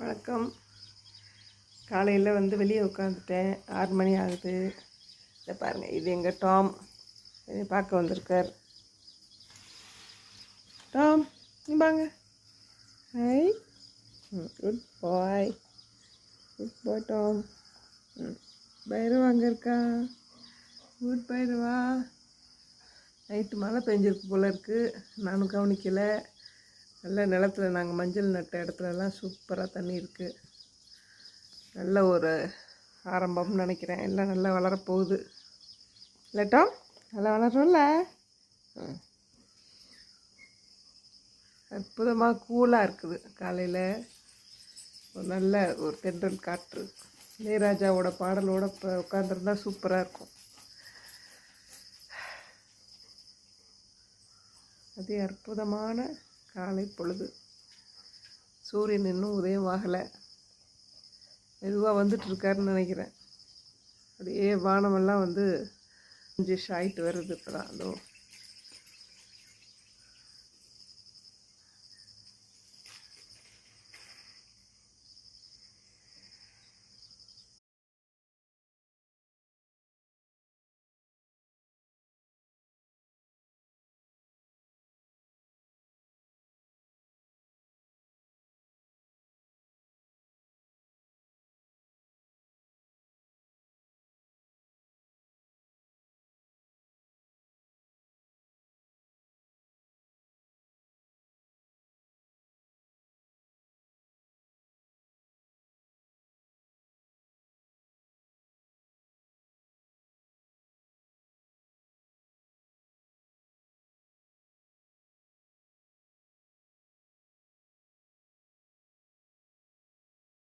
வணக்கம். காலையில் வந்து வெளியே உட்காந்துட்டேன் ஆறு மணி ஆகுது. இதை பாருங்கள் இது எங்கள் டாம். இதை பார்க்க வந்திருக்கார். டாம் நீ வாங்க hi good bye good bye Tom. Bhairava அங்கே இருக்கா? குட் பைரவா நைட்டு மழை பெஞ்சிருக்கு போல இருக்குது நானும் கவனிக்கலை. நல்ல நிலத்துல நாங்கள் மஞ்சள் நட்ட இடத்துலலாம் சூப்பராக தண்ணி இருக்குது நல்ல ஒரு ஆரம்பம்னு நினைக்கிறேன். எல்லாம் நல்லா வளரப்போகுது. இல்லட்டா நல்லா வளரும்ல? அற்புதமாக கூலாக இருக்குது காலையில். ஒரு நல்ல ஒரு தென்றல் காற்று. இளையராஜாவோட பாடலோட இப்போ உட்காந்துருந்தா சூப்பராக இருக்கும். அதே அற்புதமான காலை பொழுது. சூரியன் இன்னும் உதயம் ஆகலை மெதுவாக வந்துட்டு இருக்காருன்னு நினைக்கிறேன். அப்படியே வானமெல்லாம் வந்து கொஞ்சம் ஷாயிட்டு வருது இப்போ தான் அதோ